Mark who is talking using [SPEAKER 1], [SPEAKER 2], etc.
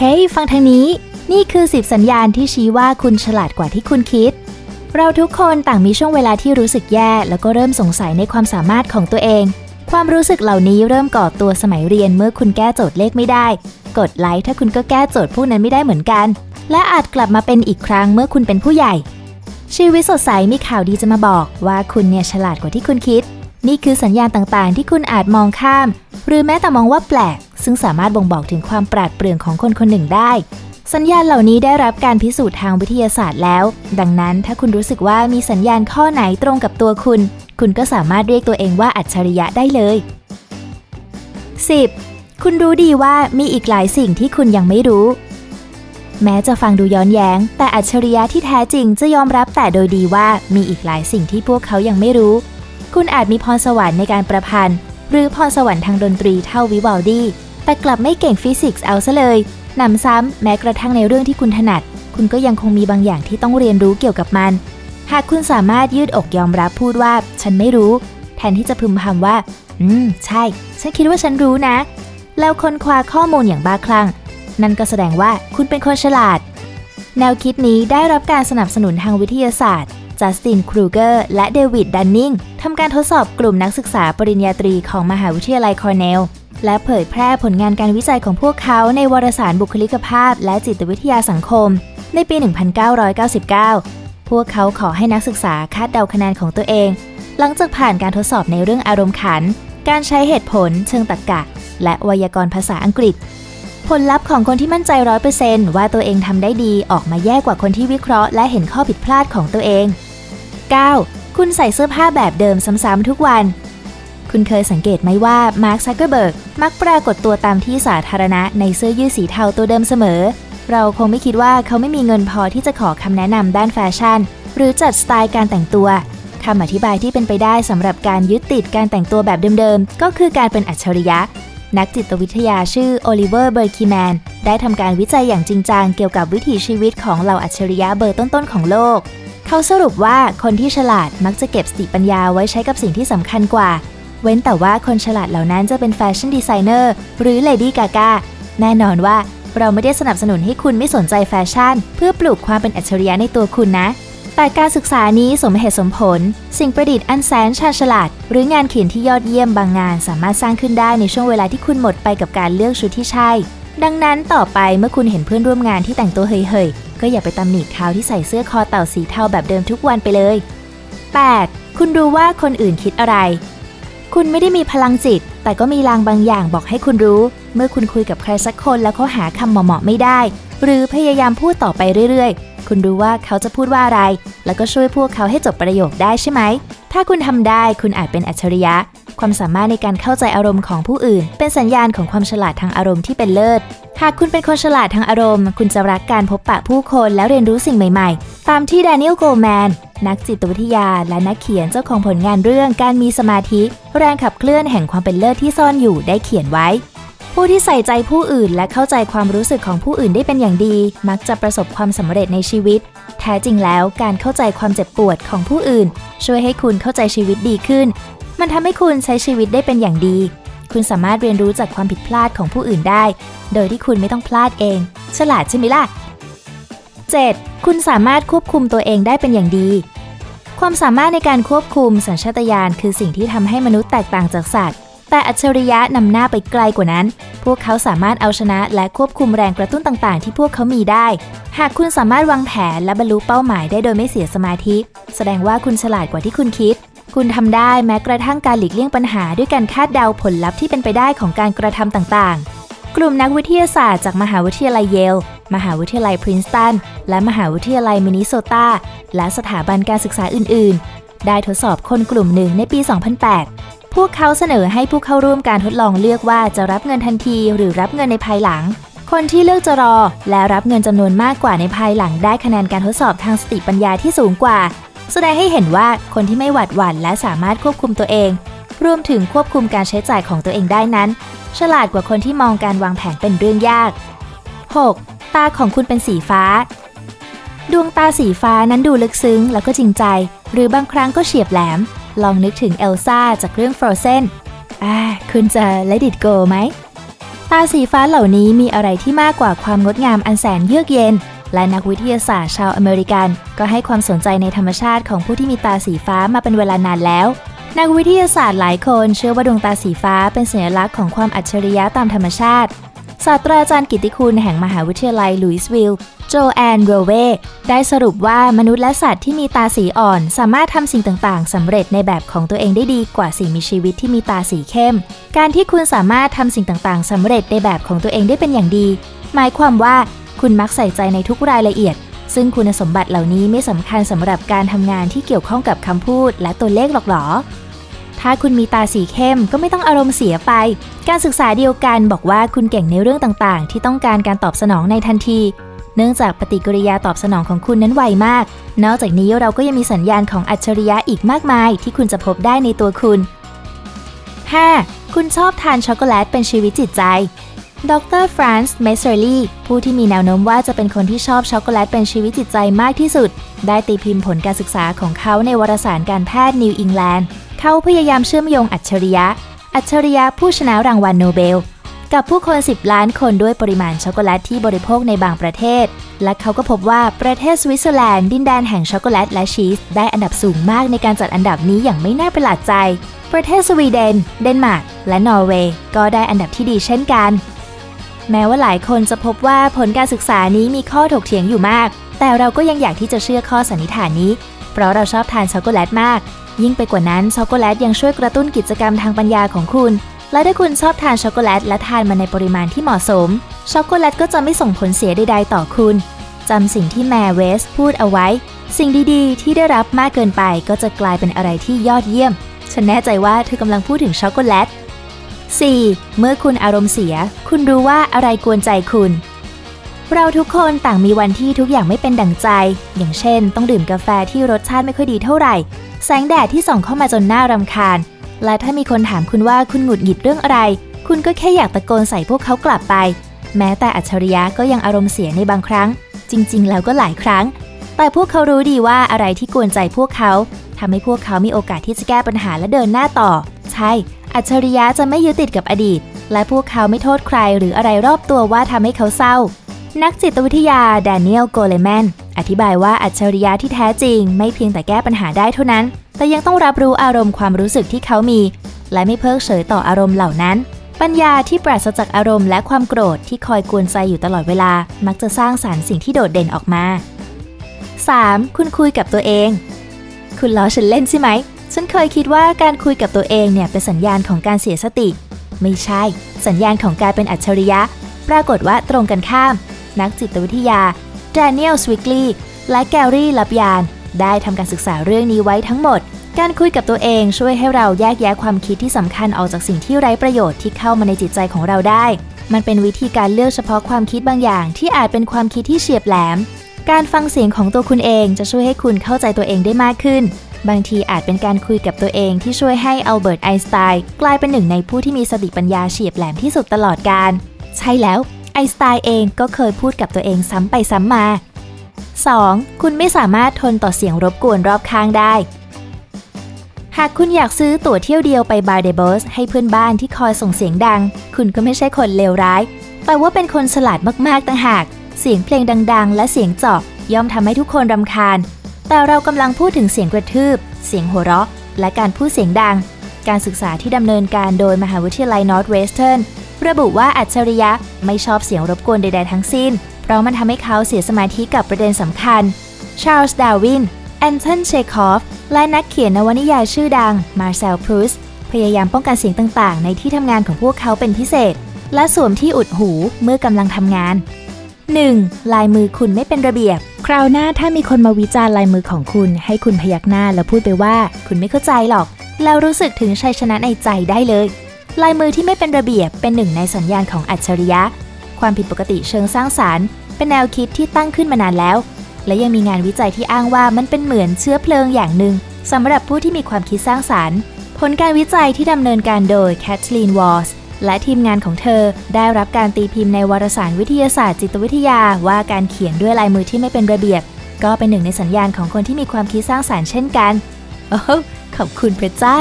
[SPEAKER 1] เฮ้ยฟังทางนี้ นี่คือ 10 สัญญาณที่ชี้ว่าคุณฉลาดกว่าที่คุณคิด เราทุกคนต่างมีช่วงเวลาที่รู้สึกแย่ แล้วก็เริ่มสงสัยในความสามารถของตัวเอง ความรู้สึกเหล่านี้เริ่มก่อตัวสมัยเรียนเมื่อคุณแก้โจทย์เลขไม่ได้ กดไลค์ถ้าคุณก็แก้โจทย์พวกนั้นไม่ได้เหมือนกัน และอาจกลับมาเป็นอีกครั้งเมื่อคุณเป็นผู้ใหญ่ ชีวิตสดใสมีข่าวดีจะมาบอกว่าคุณเนี่ยฉลาดกว่าที่คุณคิด นี่คือสัญญาณต่างๆ ที่คุณอาจมองข้าม หรือแม้แต่มองว่าแปลก ซึ่งสามารถบ่งบอกถึงความปราดเปรื่องของคนคนหนึ่งได้ สัญญาณเหล่านี้ได้รับการพิสูจน์ทางวิทยาศาสตร์แล้ว ดังนั้นถ้าคุณรู้สึกว่ามีสัญญาณข้อไหนตรงกับตัวคุณ คุณก็สามารถเรียกตัวเองว่าอัจฉริยะได้เลย 10. คุณรู้ดีว่ามีอีกหลายสิ่งที่คุณยังไม่รู้ แม้จะฟังดูย้อนแย้ง แต่อัจฉริยะที่แท้จริงจะยอมรับแต่โดยดีว่ามีอีกหลายสิ่งที่พวกเขายังไม่รู้ คุณอาจมีพรสวรรค์ในการประพันธ์ หรือพรสวรรค์ทางดนตรีเท่าวิวัลดีแต่กลับไม่เก่งฟิสิกส์เอาซะเลยหนำซ้ำแม้กระทั่งในเรื่องที่คุณถนัด คุณก็ยังคงมีบางอย่างที่ต้องเรียนรู้เกี่ยวกับมัน หากคุณสามารถยืดอกยอมรับพูดว่า ฉันไม่รู้ แทนที่จะพึมพำว่า อืม ใช่ ฉันคิดว่าฉันรู้นะ แล้วค้นคว้าข้อมูลอย่างบ้าคลั่ง นั่นก็แสดงว่าคุณเป็นคนฉลาด แนวคิดนี้ได้รับการสนับสนุนทางวิทยาศาสตร์ จัสตินครูเกอร์และเดวิดดันนิงทำการทดสอบกลุ่มนักศึกษาปริญญาตรีของมหาวิทยาลัยคอร์เนล และเผยแพร่ผลงานการวิจัยของพวกเขาในวารสารบุคลิกภาพ และจิตวิทยาสังคม ในปี 1999 พวกเขาขอให้นักศึกษาคาดเดาคะแนนของตัวเอง หลังจากผ่านการทดสอบในเรื่องอารมณ์ขัน การใช้เหตุผล เชิงตรรกะและไวยากรณ์ภาษาอังกฤษผลลัพธ์ของคนที่มั่นใจร้อยเปอร์เซนต์ว่าตัวเองทำได้ดีออกมาแย่กว่าคนที่วิเคราะห์ และเห็นข้อผิดพลาดของตัวเอง 9. คุณใส่เสื้อผ้าแบบเดิมซ้ำๆทุกวัน คุณเคยสังเกตไหมว่ามาร์คซักเกอร์เบิร์กมักปรากฏตัวตามที่สาธารณะในเสื้อยืดสีเทาตัวเดิมเสมอ เราคงไม่คิดว่าเขาไม่มีเงินพอที่จะขอคำแนะนำด้านแฟชั่น หรือจัดสไตล์การแต่งตัวคำอธิบายที่เป็นไปได้สำหรับการยึดติดการแต่งตัวแบบเดิมๆ ก็คือการเป็นอัจฉริยะ นักจิตวิทยาชื่อโอลิเวอร์ เบอร์คีแมน ได้ทำการวิจัยอย่างจริงจังเกี่ยวกับวิถีชีวิตของเหล่าอัจฉริยะเบอร์ต้นๆของโลก เขาสรุปว่าคนที่ฉลาดมักจะเก็บสติปัญญาไว้ใช้กับสิ่งที่สำคัญกว่า เว้นแต่ว่าคนฉลาดเหล่านั้นจะเป็นแฟชั่นดีไซเนอร์หรือเลดี้กากาแน่นอนว่าเราไม่ได้สนับสนุนให้คุณไม่สนใจแฟชั่น เพื่อปลูกความเป็นอัจฉริยะในตัวคุณนะ แต่การศึกษานี้สมเหตุสมผล สิ่งประดิษฐ์อันแสนชาญฉลาด หรืองานเขียนที่ยอดเยี่ยมบางงาน สามารถสร้างขึ้นได้ในช่วงเวลาที่คุณหมดไปกับการเลือกชุดที่ใช่ ดังนั้นต่อไปเมื่อคุณเห็นเพื่อนร่วมงานที่แต่งตัวเฮยๆ ก็อย่าไปตำหนิเขาที่ใส่เสื้อคอเต่าสีเทาแบบเดิมทุกวันไปเลย 8. คุณรู้ว่าคนอื่นคิดอะไร คุณไม่ได้มีพลังจิต แต่ก็มีลางบางอย่างบอกให้คุณรู้ เมื่อคุณคุยกับใครสักคนแล้วเขาหาคำเหมาะๆไม่ได้ หรือพยายามพูดต่อไปเรื่อยๆ คุณรู้ว่าเขาจะพูดว่าอะไร แล้วก็ช่วยพวกเขาให้จบประโยคได้ใช่ไหม ถ้าคุณทำได้คุณอาจเป็นอัจฉริยะ ความสามารถในการเข้าใจอารมณ์ของผู้อื่น เป็นสัญญาณของความฉลาดทางอารมณ์ที่เป็นเลิศ หากคุณเป็นคนฉลาดทางอารมณ์ คุณจะรักการพบปะผู้คนและเรียนรู้สิ่งใหม่ๆ ตามที่แดเนียลโกลแมนนักจิตวิทยาและนักเขียนเจ้าของผลงานเรื่องการมีสมาธิ แรงขับเคลื่อนแห่งความเป็นเลิศที่ซ่อนอยู่ได้เขียนไว้ ผู้ที่ใส่ใจผู้อื่นและเข้าใจความรู้สึกของผู้อื่นได้เป็นอย่างดี มักจะประสบความสำเร็จในชีวิต แท้จริงแล้วการเข้าใจความเจ็บปวดของผู้อื่น ช่วยให้คุณเข้าใจชีวิตดีขึ้น มันทำให้คุณใช้ชีวิตได้เป็นอย่างดี คุณสามารถเรียนรู้จากความผิดพลาดของผู้อื่นได้ โดยที่คุณไม่ต้องพลาดเอง ฉลาดใช่ไหมล่ะ 7. คุณสามารถควบคุมตัวเองได้เป็นอย่างดี ความสามารถในการควบคุมสัญชาตญาณคือสิ่งที่ทำให้มนุษย์แตกต่างจากสัตว์ แต่อัจฉริยะนำหน้าไปไกลกว่านั้น พวกเขาสามารถเอาชนะและควบคุมแรงกระตุ้นต่างๆ ที่พวกเขามีได้ หากคุณสามารถวางแผนและบรรลุเป้าหมายได้โดยไม่เสียสมาธิ แสดงว่าคุณฉลาดกว่าที่คุณคิด คุณทำได้แม้กระทั่งการหลีกเลี่ยงปัญหาด้วยการคาดเดาผลลัพธ์ที่เป็นไปได้ของการกระทำต่างๆกลุ่มนักวิทยาศาสตร์จากมหาวิทยาลัยเยล มหาวิทยาลัยพรินสตัน และมหาวิทยาลัยมินนิโซตา และสถาบันการศึกษาอื่น ๆ ได้ทดสอบคนกลุ่มหนึ่งในปี 2008 วกเขาเสนอให้ผู้เข้าร่วมการทดลองเลือกว่าจะรับเงินทันทีหรือรับเงินในภายหลัง คนที่เลือกจะรอ และรับเงินจำนวนมากกว่าในภายหลังได้คะแนนการทดสอบทางสติปัญญาที่สูงกว่า แสดงให้เห็นว่าคนที่ไม่หวาดหวั่นและสามารถควบคุมตัวเอง รวมถึงควบคุมการใช้จ่ายของตัวเองได้นั้น ฉลาดกว่าคนที่มองการวางแผนเป็นเรื่องยาก 6. ตาของคุณเป็นสีฟ้า ดวงตาสีฟ้านั้นดูลึกซึ้งแล้วก็จริงใจ หรือบางครั้งก็เฉียบแหลม ลองนึกถึงเอลซ่าจากเรื่อง Frozen อ่าคุณจะ let it go ไหม ตาสีฟ้าเหล่านี้มีอะไรที่มากกว่าความงดงามอันแสนเยือกเย็น และนักวิทยาศาสตร์ชาวอเมริกัน ก็ให้ความสนใจในธรรมชาติของผู้ที่มีตาสีฟ้ามาเป็นเวลานานแล้ว นักวิทยาศาสตร์หลายคนเชื่อว่าดวงตาสีฟ้าเป็นสัญลักษณ์ของความอัจฉริยะตามธรรมชาติ ศาสตราจารย์กิติคุณแห่งมหาวิทยาลัยลุยส์วิลล์โจแอนโรเวได้สรุปว่ามนุษย์และสัตว์ที่มีตาสีอ่อน สามารถทำสิ่งต่างๆสำเร็จในแบบของตัวเองได้ดีกว่าสิ่งมีชีวิตที่มีตาสีเข้ม การที่คุณสามารถทำสิ่งต่างๆสำเร็จในแบบของตัวเองได้เป็นอย่างดี หมายความว่าคุณมักใส่ใจในทุกรายละเอียด ซึ่งคุณสมบัติเหล่านี้ไม่สำคัญสำหรับการทำงานที่เกี่ยวข้องกับคำพูดและตัวเลขหรอกหรอ ถ้าคุณมีตาสีเข้มก็ไม่ต้องอารมณ์เสียไป การศึกษาเดียวกันบอกว่าคุณเก่งในเรื่องต่างๆ ที่ต้องการการตอบสนองในทันที เนื่องจากปฏิกิริยาตอบสนองของคุณนั้นไวมาก นอกจากนี้เราก็ยังมีสัญญาณของอัจฉริยะอีกมากมาย ที่คุณจะพบได้ในตัวคุณ 5. คุณชอบทานช็อกโกแลตเป็นชีวิตจิตใจดรฟรานซ์เมสเซอร์ลีผู้ที่มีแนวโน้มว่าจะเป็นคนที่ชอบช็อกโกแลตเป็นชีวิตจิตใจมากที่สุด ได้ตีพิมพ์ผลการศึกษาของเขาในวารสารการแพทย์นิวอิงแลนด์ เขาพยายามเชื่อมโยงอัจฉริยะ อัจฉริยะผู้ชนะรางวัลโนเบล กับผู้คน 10 ล้านคนด้วยปริมาณช็อกโกแลตที่บริโภคในบางประเทศ และเขาก็พบว่าประเทศสวิตเซอร์แลนด์ดินแดนแห่งช็อกโกแลตและชีส ได้อันดับสูงมากในการจัดอันดับนี้อย่างไม่น่าประหลาดใจ ประเทศสวีเดน เดนมาร์ก และนอร์เวย์ก็ได้อันดับที่ดีเช่นกันแม้ว่าหลายคนจะพบว่าผลการศึกษานี้มีข้อถกเถียงอยู่มาก แต่เราก็ยังอยากที่จะเชื่อข้อสันนิษฐานนี้ เพราะเราชอบทานช็อกโกแลตมาก ยิ่งไปกว่านั้นช็อกโกแลตยังช่วยกระตุ้นกิจกรรมทางปัญญาของคุณ และถ้าคุณชอบทานช็อกโกแลตและทานมันในปริมาณที่เหมาะสม ช็อกโกแลตก็จะไม่ส่งผลเสียใดๆต่อคุณจำสิ่งที่แมร์เวสพูดเอาไว้ สิ่งดีๆ ที่ได้รับมากเกินไปก็จะกลายเป็นอะไรที่ยอดเยี่ยม ฉันแน่ใจว่าเธอกำลังพูดถึงช็อกโกแลต 4. เมื่อคุณอารมณ์เสีย คุณรู้ว่าอะไรกวนใจคุณ เราทุกคนต่างมีวันที่ทุกอย่างไม่เป็นดั่งใจ อย่างเช่น ต้องดื่มกาแฟที่รสชาติไม่ค่อยดีเท่าไหร่ แสงแดดที่ส่องเข้ามาจนหน่ารำคาญ และถ้ามีคนถามคุณว่าคุณหงุดหงิดเรื่องอะไร คุณก็แค่อยากตะโกนใส่พวกเขากลับไป แม้แต่อัจฉริยะก็ยังอารมณ์เสียในบางครั้ง จริง ๆ แล้วก็หลายครั้ง แต่พวกเขารู้ดีว่าอะไรที่กวนใจพวกเขาทำให้พวกเขามีโอกาสที่จะแก้ปัญหาและเดินหน้าต่อ ใช่ อัจฉริยะจะไม่ยึดติดกับอดีต และพวกเขาไม่โทษใครหรืออะไรรอบตัวว่าทำให้เขาเศร้า นักจิตวิทยาแดเนียลโกเลแมน อธิบายว่าอัจฉริยะที่แท้จริง ไม่เพียงแต่แก้ปัญหาได้เท่านั้น แต่ยังต้องรับรู้อารมณ์ความรู้สึกที่เขามี และไม่เพิกเฉยต่ออารมณ์เหล่านั้น ปัญญาที่ปราศจากอารมณ์และความโกรธที่คอยกวนใจอยู่ตลอดเวลา มักจะสร้างสารรค์สิ่งที่โดดเด่นออกมา 3. คุณคุยกับตัวเอง คุณล้อฉันเล่นใช่ไหม ฉันเคยคิดว่าการคุยกับตัวเองเนี่ยเป็นสัญญาณของการเสียสติ ไม่ใช่ สัญญาณของการเป็นอัจฉริยะ ปรากฏว่าตรงกันข้าม นักจิตวิทยา ดเนียลสวิกลีและแกรี่ลับยาน ได้ทำการศึกษาเรื่องนี้ไว้ทั้งหมด การคุยกับตัวเองช่วยให้เราแยกแยะความคิดที่สำคัญออกจากสิ่งที่ไร้ประโยชน์ที่เข้ามาในจิตใจของเราได้ มันเป็นวิธีการเลือกเฉพาะความคิดบางอย่าง ที่อาจเป็นความคิดที่เฉียบแหลม การฟังเสียงของตัวคุณเองจะช่วยให้คุณเข้าใจตัวเองได้มากขึ้น บางทีอาจเป็นการคุยกับตัวเองที่ช่วยให้อัลเบิร์ตไอน์สไตน์กลายเป็นหนึ่งในผู้ที่มีสติปัญญาเฉียบแหลมที่สุดตลอดกาลใช่แล้ว อน์สไตน์เองก็เคยพูดกับตัวเองซ้ำไปซ้ำมา 2. คุณไม่สามารถทนต่อเสียงรบกวนรอบข้างได้ หากคุณอยากซื้อตั๋วเที่ยวเดียวไปบาร์เดบิร์สให้เพื่อนบ้านที่คอยส่งเสียงดัง คุณก็ไม่ใช่คนเลวร้าย แต่ว่าเป็นคนฉลาดมากๆต่างหาก เสียงเพลงดัง ๆ และเสียงเจาะย่อมทำให้ทุกคนรำคาญ แต่เรากำลังพูดถึงเสียงกระทืบ เสียงหัวเราะ และการพูดเสียงดัง การศึกษาที่ดำเนินการโดยมหาวิทยาลัยนอร์ทเวสเทิร์น ระบุว่าอัจฉริยะไม่ชอบเสียงรบกวนใด ๆ ทั้งสิ้น เพราะมันทำให้เขาเสียสมาธิกับประเด็นสำคัญ ชาร์ลส์ ดาวิน แอนทอนเชคอฟ และนักเขียนนวนิยายชื่อดัง มาร์เซล พรูส พยายามป้องกันเสียงต่าง ๆ ในที่ทำงานของพวกเขาเป็นพิเศษ และสวมที่อุดหูเมื่อกำลังทำงาน 1. ลายมือคุณไม่เป็นระเบียบ คราวหน้าถ้ามีคนมาวิจารณ์ลายมือของคุณ ให้คุณพยักหน้าแล้วพูดไปว่า คุณไม่เข้าใจหรอก แล้วรู้สึกถึงชัยชนะในใจได้เลย ลายมือที่ไม่เป็นระเบียบเป็นหนึ่งในสัญญาณของอัจฉริยะ ความผิดปกติเชิงสร้างสารรค์ เป็นแนวคิดที่ตั้งขึ้นมานานแล้ว และยังมีงานวิจัยที่อ้างว่ามันเป็นเหมือนเชื้อเพลิงอย่างหนึ่งสำหรับผู้ที่มีความคิดสร้างสารรค์ ผลการวิจัยที่ดำเนินการโดยแคทลีนวอลส์และทีมงานของเธอได้รับการตีพิมพ์ในวารสารวิทยาศาสตร์จิตวิทยาว่าการเขียนด้วยลายมือที่ไม่เป็นระเบียบ ก็เป็นหนึ่งในสัญญาณของคนที่มีความคิดสร้างสารรค์เช่นกัน โอ้ขอบคุณพระเจ้า